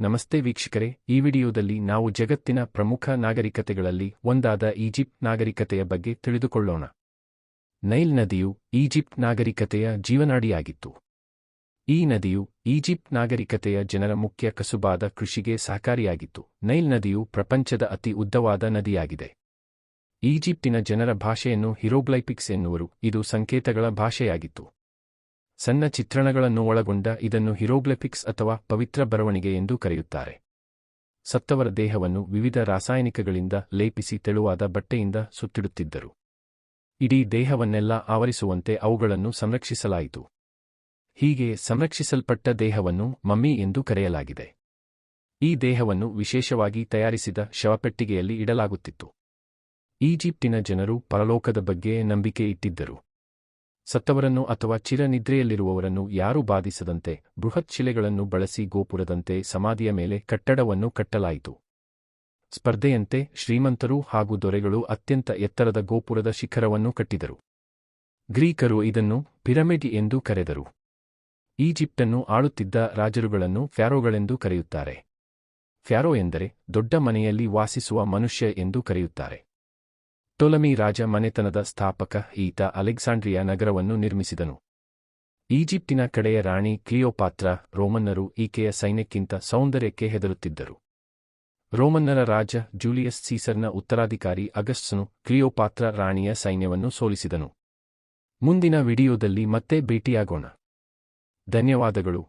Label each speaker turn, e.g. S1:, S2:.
S1: ನಮಸ್ತೆ ವೀಕ್ಷಕರೇ, ಈ ವಿಡಿಯೋದಲ್ಲಿ ನಾವು ಜಗತ್ತಿನ ಪ್ರಮುಖ ನಾಗರಿಕತೆಗಳಲ್ಲಿ ಒಂದಾದ ಈಜಿಪ್ಟ್ ನಾಗರಿಕತೆಯ ಬಗ್ಗೆ ತಿಳಿದುಕೊಳ್ಳೋಣ. ನೈಲ್ ನದಿಯು ಈಜಿಪ್ಟ್ ನಾಗರಿಕತೆಯ ಜೀವನಾಡಿಯಾಗಿತ್ತು. ಈ ನದಿಯು ಈಜಿಪ್ಟ್ ನಾಗರಿಕತೆಯ ಜನರ ಮುಖ್ಯ ಕಸುಬಾದ ಕೃಷಿಗೆ ಸಹಕಾರಿಯಾಗಿತ್ತು. ನೈಲ್ ನದಿಯು ಪ್ರಪಂಚದ ಅತಿ ಉದ್ದವಾದ ನದಿಯಾಗಿದೆ. ಈಜಿಪ್ಟಿನ ಜನರ ಭಾಷೆಯನ್ನು ಹಿರೋಗ್ಲೈಪಿಕ್ಸ್ ಎನ್ನುವರು. ಇದು ಸಂಕೇತಗಳ ಭಾಷೆಯಾಗಿತ್ತು. ಸಣ್ಣ ಚಿತ್ರಣಗಳನ್ನು ಒಳಗೊಂಡ ಇದನ್ನು ಹಿರೋಗ್ಲಿಫಿಕ್ಸ್ ಅಥವಾ ಪವಿತ್ರ ಬರವಣಿಗೆ ಎಂದು ಕರೆಯುತ್ತಾರೆ. ಸತ್ತವರ ದೇಹವನ್ನು ವಿವಿಧ ರಾಸಾಯನಿಕಗಳಿಂದ ಲೇಪಿಸಿ ತೆಳುವಾದ ಬಟ್ಟೆಯಿಂದ ಸುತ್ತಿಡುತ್ತಿದ್ದರು. ಇಡೀ ದೇಹವನ್ನೆಲ್ಲ ಆವರಿಸುವಂತೆ ಅವುಗಳನ್ನು ಸಂರಕ್ಷಿಸಲಾಯಿತು. ಹೀಗೆ ಸಂರಕ್ಷಿಸಲ್ಪಟ್ಟ ದೇಹವನ್ನು ಮಮ್ಮಿ ಎಂದು ಕರೆಯಲಾಗಿದೆ. ಈ ದೇಹವನ್ನು ವಿಶೇಷವಾಗಿ ತಯಾರಿಸಿದ ಶವಪೆಟ್ಟಿಗೆಯಲ್ಲಿ ಇಡಲಾಗುತ್ತಿತ್ತು. ಈಜಿಪ್ಟಿನ ಜನರು ಪರಲೋಕದ ಬಗ್ಗೆ ನಂಬಿಕೆ ಇಟ್ಟಿದ್ದರು. ಸತ್ತವರನ್ನು ಅಥವಾ ಚಿರನಿದ್ರೆಯಲ್ಲಿರುವವರನ್ನು ಯಾರೂ ಬಾಧಿಸದಂತೆ, ಬೃಹತ್ ಶಿಲೆಗಳನ್ನು ಬಳಸಿ ಗೋಪುರದಂತೆ ಸಮಾಧಿಯ ಮೇಲೆ ಕಟ್ಟಡವನ್ನು ಕಟ್ಟಲಾಯಿತು. ಸ್ಪರ್ಧೆಯಂತೆ ಶ್ರೀಮಂತರು ಹಾಗೂ ದೊರೆಗಳು ಅತ್ಯಂತ ಎತ್ತರದ ಗೋಪುರದ ಶಿಖರವನ್ನು ಕಟ್ಟಿದರು. ಗ್ರೀಕರು ಇದನ್ನು ಪಿರಮಿಡ್ ಎಂದು ಕರೆದರು. ಈಜಿಪ್ಟನ್ನು ಆಳುತ್ತಿದ್ದ ರಾಜರುಗಳನ್ನು ಫ್ಯಾರೋಗಳೆಂದು ಕರೆಯುತ್ತಾರೆ. ಫ್ಯಾರೋ ಎಂದರೆ ದೊಡ್ಡ ಮನೆಯಲ್ಲಿ ವಾಸಿಸುವ ಮನುಷ್ಯ ಎಂದು ಕರೆಯುತ್ತಾರೆ. ಟೊಲಮಿ ರಾಜ ಮನೆತನದ ಸ್ಥಾಪಕ ಈತ ಅಲೆಕ್ಸಾಂಡ್ರಿಯಾ ನಗರವನ್ನು ನಿರ್ಮಿಸಿದನು. ಈಜಿಪ್ಟಿನ ಕಡೆಯ ರಾಣಿ ಕ್ಲಿಯೋಪಾತ್ರ ರೋಮನ್ನರು ಈಕೆಯ ಸೈನ್ಯಕ್ಕಿಂತ ಸೌಂದರ್ಯಕ್ಕೆ ಹೆದರುತ್ತಿದ್ದರು. ರೋಮನ್ನರ ರಾಜ ಜೂಲಿಯಸ್ ಸೀಸರ್ನ ಉತ್ತರಾಧಿಕಾರಿ ಅಗಸ್ಟ್ಸನು ಕ್ಲಿಯೋಪಾತ್ರ ರಾಣಿಯ ಸೈನ್ಯವನ್ನು ಸೋಲಿಸಿದನು. ಮುಂದಿನ ವಿಡಿಯೋದಲ್ಲಿ ಮತ್ತೆ ಭೇಟಿಯಾಗೋಣ. ಧನ್ಯವಾದಗಳು.